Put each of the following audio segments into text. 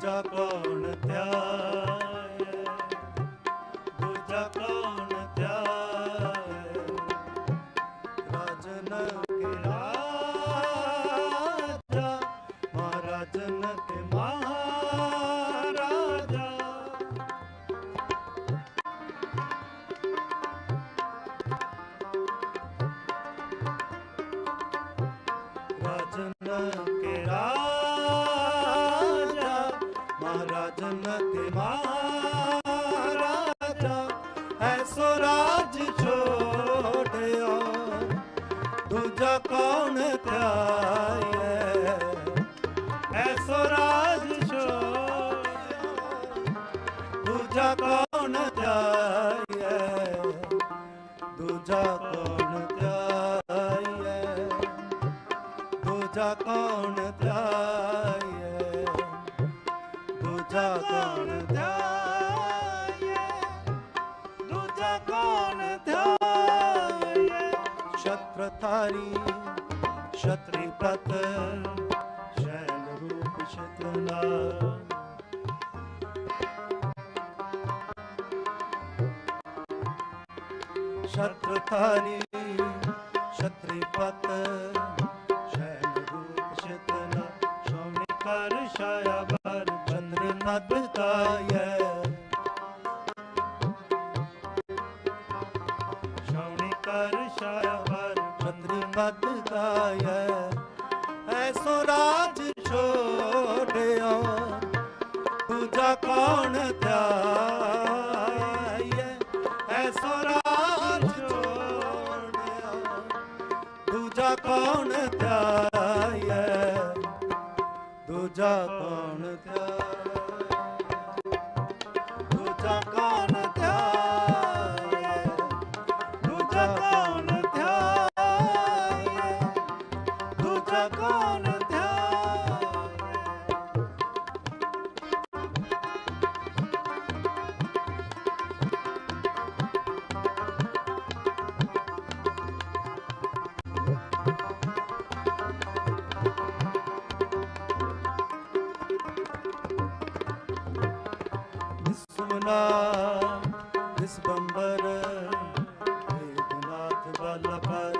ਦੂਜਾ ਕੌਣ ਧਿਆਏ? ਦੂਜਾ ਕੌਣ ਧਿਆਏ? ਰਾਜਨ ਕੇ ਰਾਜਾ ਮਹਾਰਾਜਨ ਕੇ ਮਹਾਰਾਜਾ। ਰਾਜਨ ਕੇ ਰਾਜਾ ਮਹਾਰਾਜਨ ਕੇ ਮਹਾਰਾਜਾ ਐਸੋ ਰਾਜ ਛੋੜਿਓ ਦੂਜਾ ਕੌਣ ਧਿਆਏ ਐਸੋ ਰਾਜ ਛੋੜਿਓ ਦੂਜਾ ਕੌਣ ਧਿਆਏ ਦੂਜਾ ਕੌਣ ਧਿਆਏ ਦੂਜਾ ਕੌਣ ਛਤਰਧਾਰੀ ਛਤਰੀ ਪਤ ਸ਼ੈਲ ਰੂਪ ਛਤਨਾ ਛਤਰਧਾਰੀ ਛਤਰੀ ਪਤ ਸ਼ੈਲ ਰੂਪ ਛਤਨਾ ਸੋਨੇ ਕਰ ਛਾਇਆ ਕਾਇ ਐਸੋ ਰਾਜ ਛੋੜਿਓ ਦੂਜਾ ਕੌਣ ਧਿਆਏ ਐਸੋ ਰਾਜ ਛੋੜਿਓ ਦੂਜਾ ਕੌਣ ਧਿਆਏ ਦੂਜਾ ਕੌਣ ਧਿਆਏ ਵਿਸਵਨਾ ਵਿਸਵੰਬਰ ਵੇਦਨਾਥ ਬਲ ਪਰ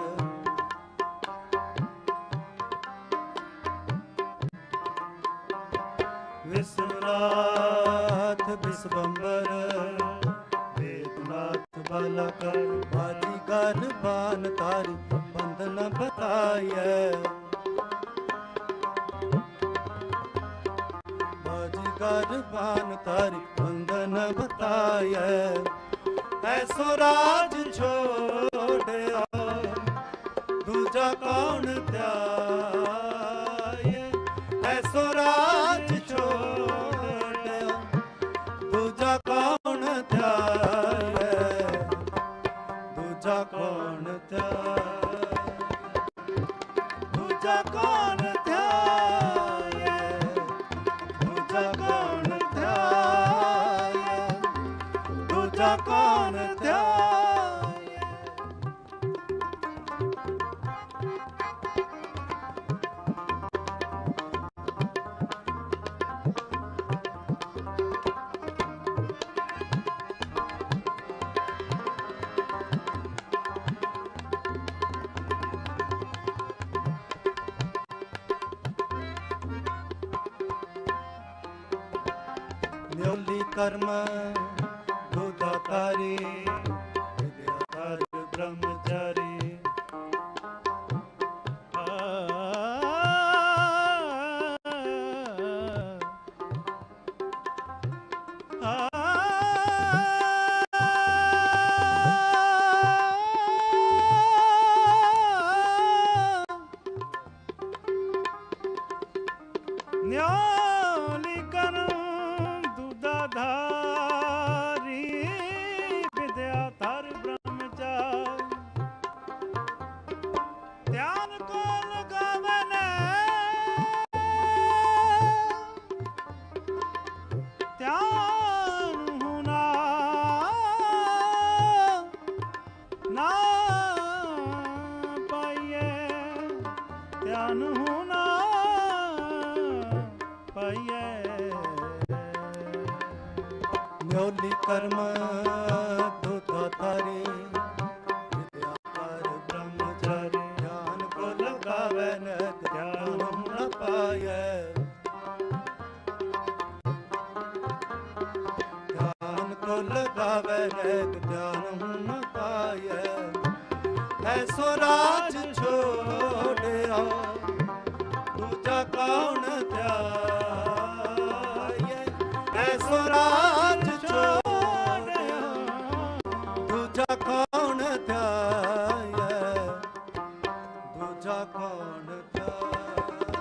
ਵਿਸਵਨਾਥ ਵਿਸਵੰਬਰ ਵੇਦਨਾਥ ਬਲ ਕਰ ਬਾਜੀ ਗਨ ਬਾਨ ਤਾਰੀ ਬੰਧਨ ਬਤਾਈਐ। ਬਾਜੀਗਰ ਬਾਨ ਤਾਰੀ ਬੰਧਨ ਬਤਾਇਐ ਐਸੋ ਰਾਜ ਛੋੜਿਆ, ਦੂਜਾ ਕੌਣ ਧਿਆਏ ਐਸੋ ਰਾਜ ਛੋੜਿਆ, ਦੂਜਾ ਕੌਣ ਧਿਆਏ ਦੂਜਾ ਕੌਣ ਧਿਆਏ ਦੂਜਾ ਕੌਣ ਧਿਆਏ ਕਰਮ ਦੁਦਾਤਾਰੀ ਵਿਦਿਆਕਾਰ ਬ੍ਰਹਮਚਾਰੀ राधा ਝੋਲੀ ਕਰਮ ਦੁਤਾ ਤਾਰੇ ਵਿਦਿਆ ਕਰ ਬ੍ਰਹਮਚਾਰੀ ਗਿਆਨ ਕੋ ਲਗਾਵੇ ਨਕ ਗਿਆਨ ਨ ਪਾਏ ਗਿਆਨ ਕੋ ਲਗਾਵੇ ਨਕ ਗਿਆਨ ਨ ਪਾਏ ਐਸੋ ਰਾਜ ਛੋੜਿਆ, ਦੂਜਾ ਕੌਣ ਦੂਜਾ ਕੌਣ ਧਿਆਏ ਦੂਜਾ ਕੌਣ ਧਿਆਏ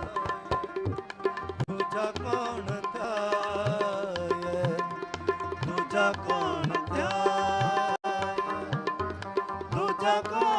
ਦੂਜਾ ਕੌਣ ਧਿਆਏ ਦੂਜਾ ਕੌਣ ਧਿਆਏ ਦੂਜਾ ਕੌਣ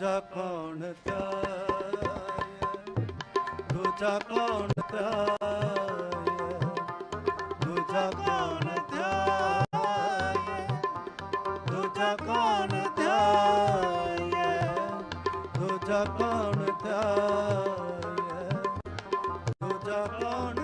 ਦੂਜਾ ਕੌਣ ਧਿਆਇਆ ਦੂਜਾ ਕੌਣ ਧਿਆਇਆ ਦੂਜਾ ਕੌਣ ਧਿਆਇਆ ਦੂਜਾ ਕੌਣ ਧਿਆਇਆ ਦੂਜਾ ਕੌਣ ਧਿਆਇਆ ਦੂਜਾ ਕੌਣ